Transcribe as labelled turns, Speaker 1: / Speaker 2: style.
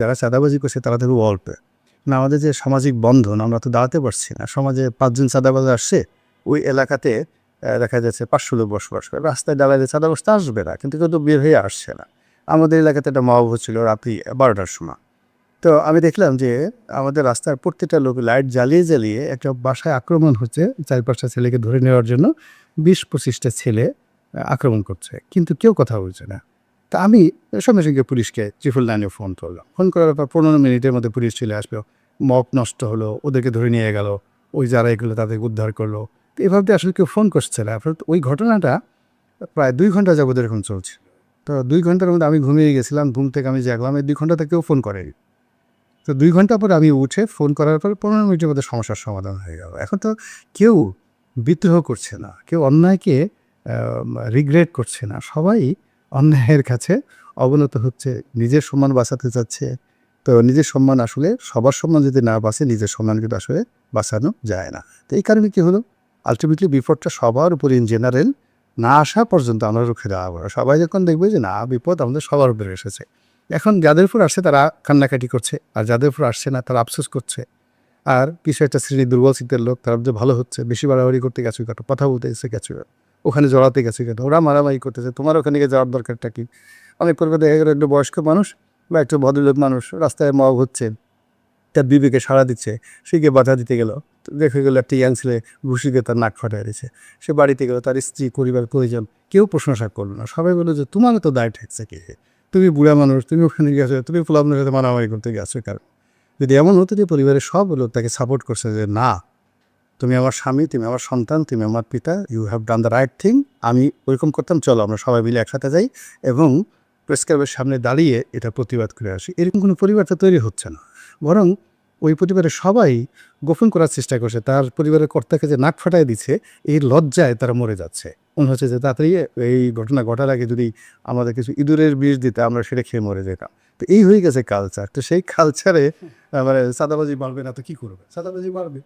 Speaker 1: যারা চাঁদাবাজি করছে তারা দেখো অল্প। না, আমাদের যে সামাজিক বন্ধন, আমরা তো দাঁড়াতে পারছি না। সমাজে পাঁচজন চাঁদাবাজ আসছে, ওই এলাকাতে দেখা যাচ্ছে পাঁচশো লোক বসবাস করে। রাস্তায় দাঁড়ালে চাঁদা বসতে আসবে না, কিন্তু কেউ তো বের হয়ে আসছে না। আমাদের এলাকাতে একটা মহাভ ছিল রাত্রি বারোটার সময়। তো আমি দেখলাম যে আমাদের রাস্তার প্রত্যেকটা লোক লাইট জ্বালিয়ে জ্বালিয়ে একটা বাসায় আক্রমণ হচ্ছে চার পাঁচটা ছেলেকে ধরে নেওয়ার জন্য। বিশ পঁচিশটা ছেলে আক্রমণ করছে, কিন্তু কেউ কথা বলছে না। তা আমি সঙ্গে সঙ্গে পুলিশকে ট্রিপল নাইনে ফোন করলাম। ফোন করার পর পনেরো মিনিটের মধ্যে পুলিশ চলে আসলো। মপ নষ্ট হলো, ওদেরকে ধরে নিয়ে গেল, ওই যারা এগুলো তাদেরকে উদ্ধার করল। তো এভাবে আসলে কেউ ফোন করছে না। ওই ঘটনাটা প্রায় দুই ঘণ্টা যাবত এরকম চলছে। তো দুই ঘণ্টার মধ্যে আমি ঘুমিয়ে গেছিলাম, ঘুম থেকে আমি জাগলাম, এই দুই ঘন্টাতে কেউ ফোন করেনি। তো দুই ঘণ্টা পর আমি উঠে ফোন করার পর পনেরো মিনিটের মধ্যে সমস্যার সমাধান হয়ে গেল। এখন তো কেউ বিদ্রোহ করছে না, কেউ অন্যায়কে রিগ্রেট করছে না। সবাই অন্যায়ের কাছে অবনত হচ্ছে, নিজের সম্মান বাঁচাতে চাচ্ছে। তো নিজের সম্মান আসলে সবার সম্মান যদি না বাঁচে, নিজের সম্মান কিন্তু আসলে বাঁচানো যায় না। তো এই কারণে কি হলো? আলটিমেটলি বিপদটা সবার উপর ইন জেনারেল না আসা পর্যন্ত আমরা রুখে দেওয়া হবে সবাই যখন দেখবে যে না, বিপদ আমাদের সবার উপরে এসেছে। এখন যাদের উপর আসছে তারা কান্নাকাটি করছে, আর যাদের উপর আসছে না তারা আফসোস করছে। আর কিছু একটা শ্রেণি দুর্বল শীতের লোক তারা যে ভালো হচ্ছে, বেশি বাড়াবাড়ি করতে গেছে কথা বলতে এসে গেছে। ওখানে জড়াতে গেছে কেটো ওরা মারামারি করতেছে। তোমার ওখানে গিয়ে যাওয়ার দরকারটা কি? অনেক করে দেখা গেলো একটু বয়স্ক মানুষ বা একটু ভদ্রলোক মানুষ, রাস্তায় মব হচ্ছে, তার বিবেকে সাড়া দিচ্ছে, সে গিয়ে বাধা দিতে গেল। দেখে গেলো একটা ইয়াং ছেলে ঘুষিকে তার নাক ফাটাই দিচ্ছে সে বাড়িতে গেলো, তার স্ত্রী, পরিবার, পরিজন, কেউ প্রশংসা করল না। সবাই বলল যে তোমার তো দায় ঠেকছে কে? তুমি বুড়া মানুষ, তুমি ওখানে গেছো, তুমি ফুলাবনের সাথে মারামারি করতে গেছো কারণ যদি এমন হতো যে, পরিবারের সব লোক তাকে সাপোর্ট করছে যে, না তুমি আমার স্বামী তুমি আমার সন্তান তুমি আমার পিতা you have done the right thing আমি ওইরকম করতাম চলো আমরা সবাই মিলে একসাথে যাই এবং প্রেস ক্লাবের সামনে দাঁড়িয়ে এটা প্রতিবাদ করে আসি। এরকম কোনো পরিবার তো তৈরি হচ্ছে না। বরং ওই পরিবারের সবাই গোপন করার চেষ্টা করছে। তার পরিবারের কর্তাকে যে নাক ফাটাই দিচ্ছে এই লজ্জায় তারা মরে যাচ্ছে। মনে হচ্ছে যে তাড়াতাড়ি এই ঘটনা ঘটার আগে যদি আমাদের কিছু ইঁদুরের বিষ দিতে আমরা সেটা খেয়ে মরে যেতাম। তো এই হয়ে গেছে কালচার তো সেই কালচারে মানে সাদাবাজি বাড়বে না তো কী করবে? সাদাবাজি বাড়বে।